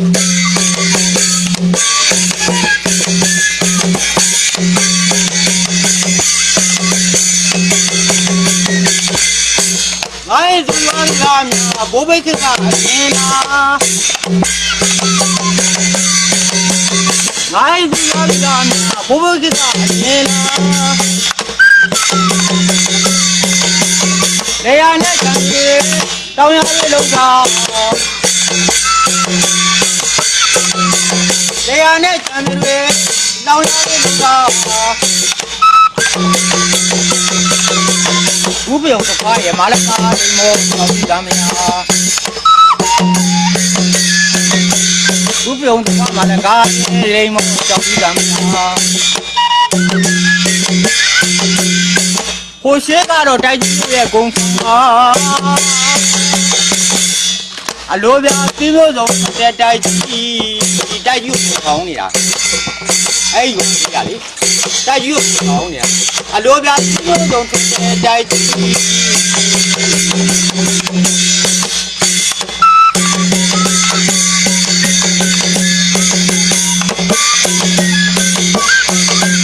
ငါရဲ့သူရလာများဘိုးဘိတ်ကအရင်လားငါရဲ့သူရလာများဘိုးဘိတ်ကအရင်လားလေယာနဲ့ကံကြီးတောင်းရတဲ့လုံသာ လေယာနဲ့ကံကြီးတောင်းရတဲ့လုံသာဥပယုံတစ်ခါရမလာကားဒီမောတော်ဒီကမယာဥပယုံတစ်ခါမလာကားဒီမောတော်ဒီကမယာဟိုရှေးကတော့တိုက်ကြီးရဲ့ဂုံဆောင် အလိုပြပြည့်စုံတဲ့တိုက်ကြီးဒီတိုက်ကြီးကိုခေါင်းနေတာအဲ့ဒီကိုကြည့်ရလေတိုက်ကြီးကိုခေါင်းနေတာအလိုပြပြည့်စုံတဲ့တိုက်ကြီးငါ့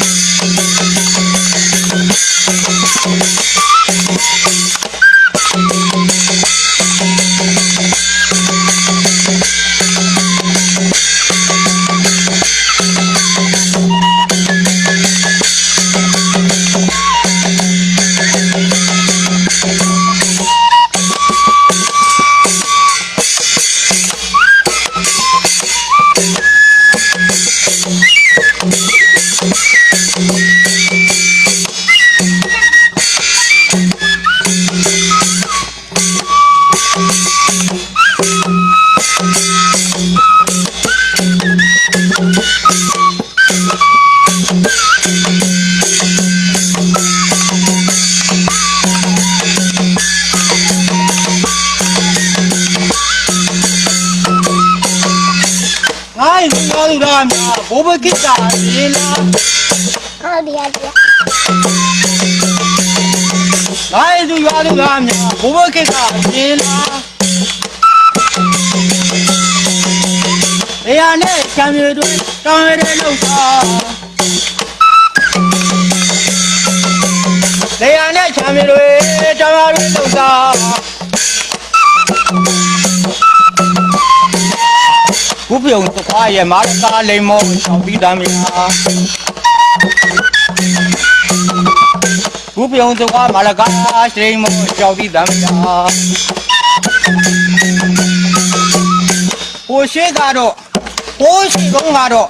ရဲ့သူတော်သူတော်များဘိုးဘကိစ္စရေလားဟုတ်တယ်ဟုတ်တယ်ငါ့ရဲ့သူတော်သူတော်များဘိုးဘကိစ္စရေလားနေရာနဲ့ချမ်းမြေတွေတောင်းရတဲ့လောက်သာနေရာနဲ့ချမ်းမြေတွေတောင်းရတဲ့လောက်သာ ခုပြုံသခွားရဲ့မာရကားလိမ္မောချောင်းပြီးသားများဘုပြုံသဝါမလကားစိမ်မောကြောက်ပြီးတမ်းပြဟိုရှိကတော့ဟိုရှိကုန်းကတော့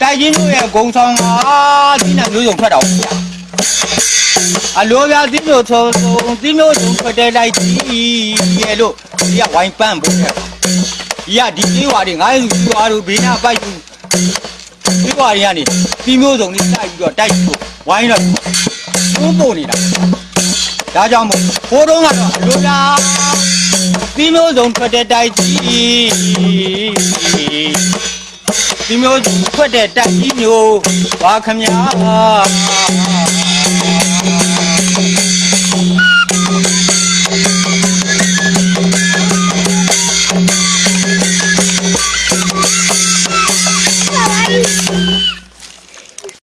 တိုက်ချင်းတို့ရဲ့ဂုံဆောင်ကဒီနဲ့မျိုးစုံထွက်တော့ဗျာအလိုပြဒီမျိုးထုံထုံဒီမျိုးထုံထွက်တဲ့လိုက်ကြီးရဲ့လို့ဒီကဝိုင်းပန့်ဖို့တဲ့ ဒီကဒီလေးဝါတွေငါ့လူကျွားတို့ဘေးနာပိုက်ဘူးဒီဝါတွေကနေဒီမျိုးစုံလေးတိုက်ပြီးတော့တိုက်ပြီးတော့ဝိုင်းတော့ဘုံပုံနေတာဒါကြောင့်မို့ဘိုးတော်ကတော့အလိုလားဒီမျိုးစုံထွက်တဲ့တိုက်ကြီးဒီမျိုးထွက်တဲ့တိုက်ကြီးမျိုးဘာခမညာ